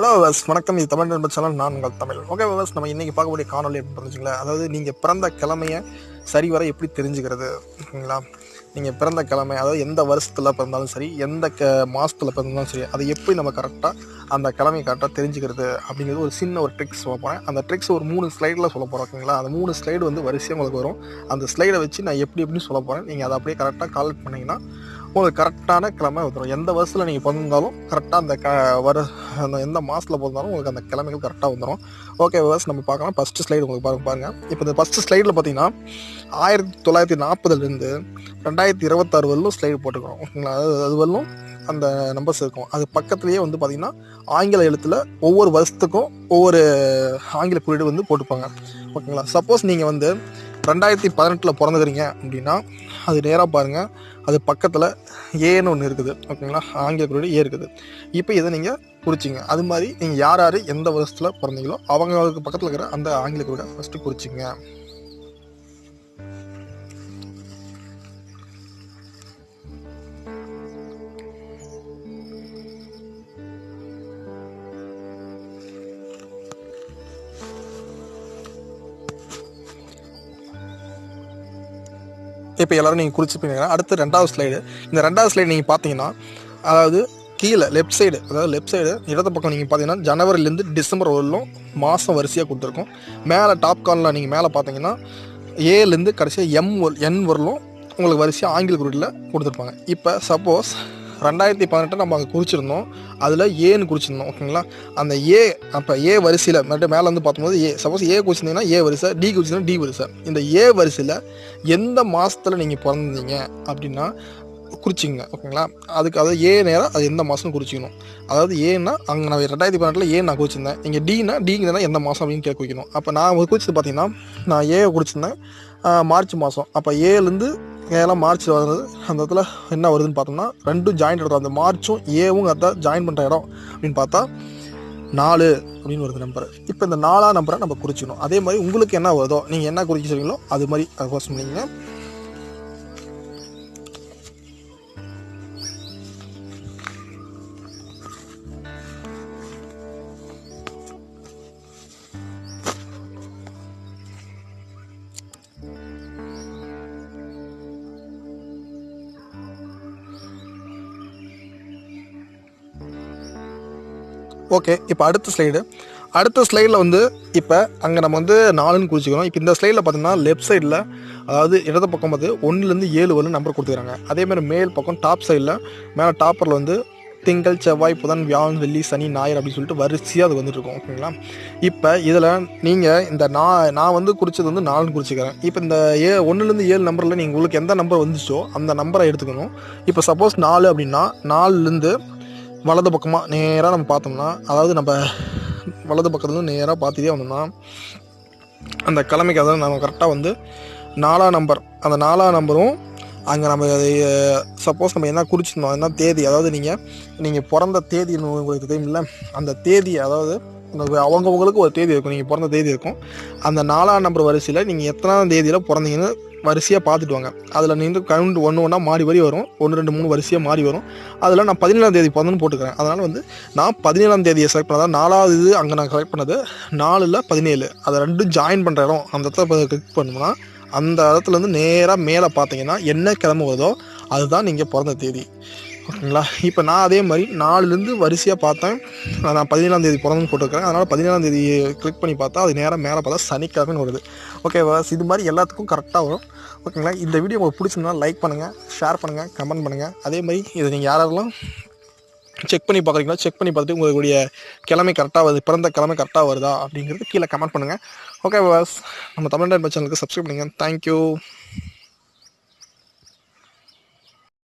Hello வஸ் வணக்கம். இது தமிழ் நண்பர் சேனல். நான் உங்கள் தமிழ். ஓகே வஸ் நம்ம இன்னைக்கு பார்க்கக்கூடிய காணொலி அப்படின்னு வச்சுங்களேன் அதாவது நீங்கள் பிறந்த கிழமையை சரிவர எப்படி தெரிஞ்சுக்கிறது? ஓகேங்களா? நீங்கள் பிறந்த கிழமை அதாவது எந்த வருஷத்தில் பிறந்தாலும் சரி எந்த க மாதத்தில் பிறந்தாலும் சரி அதை எப்படி நம்ம கரெக்டாக அந்த கிழமையை கரெக்டாக தெரிஞ்சுக்கிறது அப்படிங்கிறது ஒரு சின்ன ஒரு ட்ரிக்ஸ் சொல்ல போகிறேன் அந்த ட்ரிக்ஸ் ஒரு மூணு ஸ்லைடில் சொல்ல போகிறோம் ஓகேங்களா? அந்த மூணு ஸ்லைடு வந்து வரிசையாக உங்களுக்கு வரும். அந்த ஸ்லைடை வச்சு நான் எப்படி எப்படி சொல்ல போகிறேன் நீங்கள் அதை அப்படியே கரெக்டாக கால் பண்ணிங்கன்னா உங்களுக்கு கரெக்டான கிழமை வந்துடும் எந்த வருஷத்தில் நீங்கள் பிறந்தாலும் கரெக்டாக அந்த க வர அந்த எந்த மாதத்தில் பிறந்தாலும் உங்களுக்கு அந்த கிழமைகள் கரெக்டாக வந்துடும் ஓகே வர்ஸ் நம்ம பார்க்கலாம். ஃபஸ்ட்டு ஸ்லைடு உங்களுக்கு பாருங்க பாருங்கள் இப்போ இந்த ஃபஸ்ட்டு ஸ்லைடில் பார்த்தீங்கன்னா ஆயிரத்தி தொள்ளாயிரத்தி நாற்பதுலேருந்து ரெண்டாயிரத்தி இருபத்தாறு வரலும் ஸ்லைடு போட்டுக்கிறோம் ஓகேங்களா? அது அது வரலும் அந்த நம்பர்ஸ் இருக்கும். அது பக்கத்துலேயே வந்து பார்த்திங்கன்னா ஆங்கில எழுத்தில் ஒவ்வொரு வருஷத்துக்கும் ஒவ்வொரு ஆங்கில குறியீடு வந்து போட்டுப்பாங்க ஓகேங்களா? சப்போஸ் நீங்கள் வந்து ரெண்டாயிரத்தி பதினெட்டில் பிறந்துக்கிறீங்க அப்படின்னா அது நேராக பாருங்கள் அது பக்கத்தில் ஏன்னு ஒன்று இருக்குது. ஓகேங்களா? ஆங்கில குறியீடு ஏ இருக்குது. இப்போ இதை நீங்கள் குறிச்சிங்க. அது மாதிரி நீங்கள் யார் யார் எந்த வருஷத்தில் பிறந்தீங்களோ அவங்களுக்கு பக்கத்தில் இருக்கிற அந்த ஆங்கில குறிக்க ஃபஸ்ட்டு குறிச்சிங்க. இப்போ எல்லாரும் நீங்கள் குறிச்சிருப்பீங்க. அடுத்து ரெண்டாவது ஸ்லைடு இந்த ரெண்டாவது ஸ்லைடு நீங்கள் பார்த்தீங்கன்னா அதாவது கீழே லெஃப்ட் சைடு அதாவது லெஃப்ட் சைடு இடது பக்கம் நீங்கள் பார்த்தீங்கன்னா ஜனவரிலேருந்து டிசம்பர் வரலும் மாதம் வரிசையாக கொடுத்துருக்கோம். மேலே டாப் கார்னில் நீங்கள் மேலே பார்த்தீங்கன்னா ஏலேருந்து கடைசியாக எம் என் வரலும் உங்களுக்கு வரிசையாக ஆங்கில குறியில் கொடுத்துருப்பாங்க. இப்போ சப்போஸ் ரெண்டாயிரத்தி பதினெட்டு நம்ம அங்கே குறிச்சிருந்தோம். அதில் ஏன்னு குறிச்சிருந்தோம் ஓகேங்களா அந்த ஏ அப்போ ஏ வரிசையில் மறுபடியும் மேலே வந்து பார்க்கும்போது ஏ சப்போஸ் ஏ குறிச்சிருந்தீங்கன்னா ஏ வரிசை டி குறிச்சிருந்தா டி வரிசை. இந்த ஏ வரிசையில் எந்த மாதத்தில் நீங்கள் பிறந்தீங்க அப்படின்னா குறிச்சிங்க ஓகேங்களா அதுக்கு அதாவது ஏ நேரம் அது எந்த மாதம்னு குறிச்சிக்கணும் அதாவது ஏன்னா அங்கே நான் ரெண்டாயிரத்தி பன்னெண்டில் ஏ நான் குறிச்சிருந்தேன் இங்கே டீனா டிங்கிறதா எந்த மாதம் அப்படின்னு கேட்க வைக்கணும். அப்போ நான் குறிச்சது பார்த்தீங்கன்னா நான் ஏ குறிச்சிருந்தேன் மார்ச் மாதம் அப்போ ஏலேருந்து ஏழாம் மார்ச் வந்தது அந்த இடத்துல என்ன வருதுன்னு பார்த்தோம்னா ரெண்டும் ஜாயின் இடத்துல அந்த மார்ச்சும் ஏவும் அதான் ஜாயின் பண்ணுற இடம் அப்படின்னு பார்த்தா நாலு அப்படின்னு வருது நம்பர் இப்போ இந்த நாலாம் நம்பரை நம்ம குறிச்சிக்கணும் அதே மாதிரி உங்களுக்கு என்ன வருதோ நீங்கள் என்ன குறிச்சிருக்கீங்களோ அது மாதிரி அது ஃபர்ஸ்ட் பண்ணிங்கன்னா ஓகே இப்போ அடுத்த ஸ்லைடு அடுத்த ஸ்லைடில் வந்து இப்போ அங்கே நம்ம வந்து நாலுன்னு குறிச்சிக்கிறோம். இப்போ இந்த ஸ்லைடில் பார்த்தீங்கன்னா லெஃப்ட் சைடில் அதாவது இடது பக்கம் வந்து ஒன்றுலேருந்து ஏழு வரலும் நம்பர் கொடுத்துக்கிறாங்க. அதேமாதிரி மேல் பக்கம் டாப் சைடில் மேலே டாப்பரில் வந்து திங்கள் செவ்வாய் புதன் வியாழன் வெள்ளி சனி ஞாயிறு அப்படின்னு சொல்லிட்டு வரிசையாக அது வந்துட்டு இருக்கும் ஓகேங்களா இப்போ இதில் நீங்கள் இந்த நான் நான் வந்து குறிச்சது வந்து நாலுன்னு குறிச்சிக்கிறேன். இப்போ இந்த ஏ ஒன்றுலேருந்து ஏழு நம்பரில் நீங்கள் உங்களுக்கு எந்த நம்பர் வந்துச்சோ அந்த நம்பரை எடுத்துக்கணும். இப்போ சப்போஸ் நாலு அப்படின்னா நாலுலேருந்து வலது பக்கமாக நேராக நம்ம பார்த்தோம்னா அதாவது நம்ம வலது பக்கத்துலேருந்து நேராக பார்த்துட்டே வந்தோம்னா அந்த கிழமைக்கு அதாவது நம்ம கரெக்டாக வந்து நாலாம் நம்பர் அந்த நாலாம் நம்பரும் அங்கே நம்ம சப்போஸ் நம்ம என்ன குறிச்சிருந்தோம் என்ன தேதி அதாவது நீங்கள் நீங்கள் பிறந்த தேதி உங்களுக்கு தெரியுமில்ல அந்த தேதி அதாவது அவங்கவுங்களுக்கு ஒரு தேதி இருக்கும் நீங்கள் பிறந்த தேதி இருக்கும். அந்த நாலாம் நம்பர் வரிசையில் நீங்கள் எத்தனாம் தேதியில் பிறந்தீங்கன்னு வரிசையாக பார்த்துட்டு வாங்க. அதில் நீங்கள் கவுண்ட் ஒன்று ஒன்றா மாறி வரி வரும். ஒன்று ரெண்டு மூணு வரிசையாக மாறி வரும். அதில் நான் பதினேழாம் தேதி பிறந்தன்னு போட்டுக்கிறேன். அதனால் வந்து நான் பதினேழாம் தேதியை செலக்ட் பண்ணதான் நாலாவது இது அங்கே நான் செலக்ட் பண்ணது நாலில் பதினேழு. அதை ரெண்டும் ஜாயின் பண்ணுற இடம் அந்த இடத்துல கிளிக் பண்ணோம்னா அந்த இடத்துலேருந்து நேராக மேலே பார்த்தீங்கன்னா என்ன கிழமை வருதோ அதுதான் நீங்கள் பிறந்த தேதி. ஓகேங்களா இப்போ நான் அதே மாதிரி நாலுலேருந்து வரிசையாக பார்த்தேன். நான் பதினேழாம் தேதி பிறந்தன்னு போட்டிருக்கேன் அதனால் பதினேழாம் தேதி கிளிக் பண்ணி பார்த்தா அது நேராக மேலே பார்த்தா சனிக்கிழமைன்னு வருது. ஓகேவா இது மாதிரி எல்லாத்துக்கும் கரெக்டாக வரும். ஓகேங்களா இந்த வீடியோ உங்களுக்கு பிடிச்சிருந்தா லைக் பண்ணுங்கள் ஷேர் பண்ணுங்கள் கமெண்ட் பண்ணுங்கள் அதே மாதிரி இதை நீங்கள் யாரெல்லாம் செக் பண்ணி பார்க்குறீங்களோ செக் பண்ணி பார்த்துட்டு உங்களுடைய கிழமை கரெக்டாக வருது பிறந்த கிழமை கரெக்டாக வருதா அப்படிங்கிறது கீழே கமெண்ட் பண்ணுங்கள் ஓகே பாஸ் நம்ம தமிழ்நாடு சேனலுக்கு சப்ஸ்கிரைப் பண்ணுங்கள் தேங்க்யூ